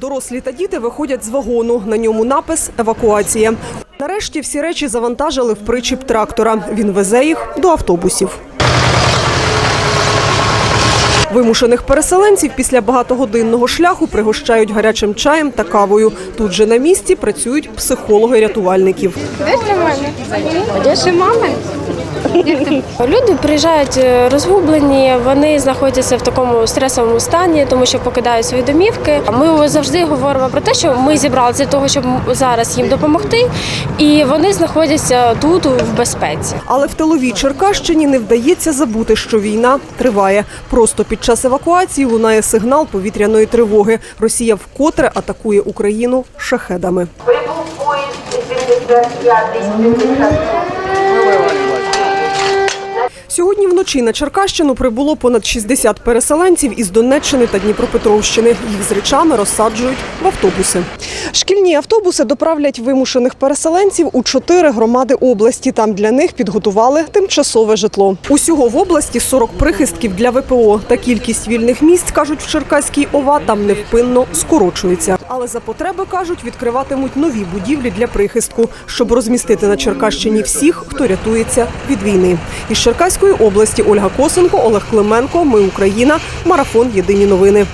Дорослі та діти виходять з вагону. На ньому напис Евакуація. Нарешті всі речі завантажили в причіп трактора. Він везе їх до автобусів. Вимушених переселенців після багатогодинного шляху пригощають гарячим чаєм та кавою. Тут же на місці працюють психологи рятувальників. Де для мене? Де ще мами? Люди приїжджають е, розгублені, вони знаходяться в такому стресовому стані, тому що покидають свої домівки. Ми завжди говоримо про те, що ми зібралися для того, щоб зараз їм допомогти, і вони знаходяться тут в безпеці. Але в тиловій Черкащині не вдається забути, що війна триває. Просто під час евакуації лунає сигнал повітряної тривоги. Росія вкотре атакує Україну шахедами. Прибув поїзд 75 Сьогодні вночі на Черкащину прибуло понад 60 переселенців із Донеччини та Дніпропетровщини. Їх з речами розсаджують в автобуси. Шкільні автобуси доправлять вимушених переселенців у чотири громади області. Там для них підготували тимчасове житло. Усього в області 40 прихистків для ВПО. Та кількість вільних місць, кажуть в Черкаській ОВА, там невпинно скорочується. Але за потреби, кажуть, відкриватимуть нові будівлі для прихистку, щоб розмістити на Черкащині всіх, хто рятується від війни. Із Черкаської області Ольга Косенко, Олег Клименко. Ми Україна. Марафон. Єдині новини.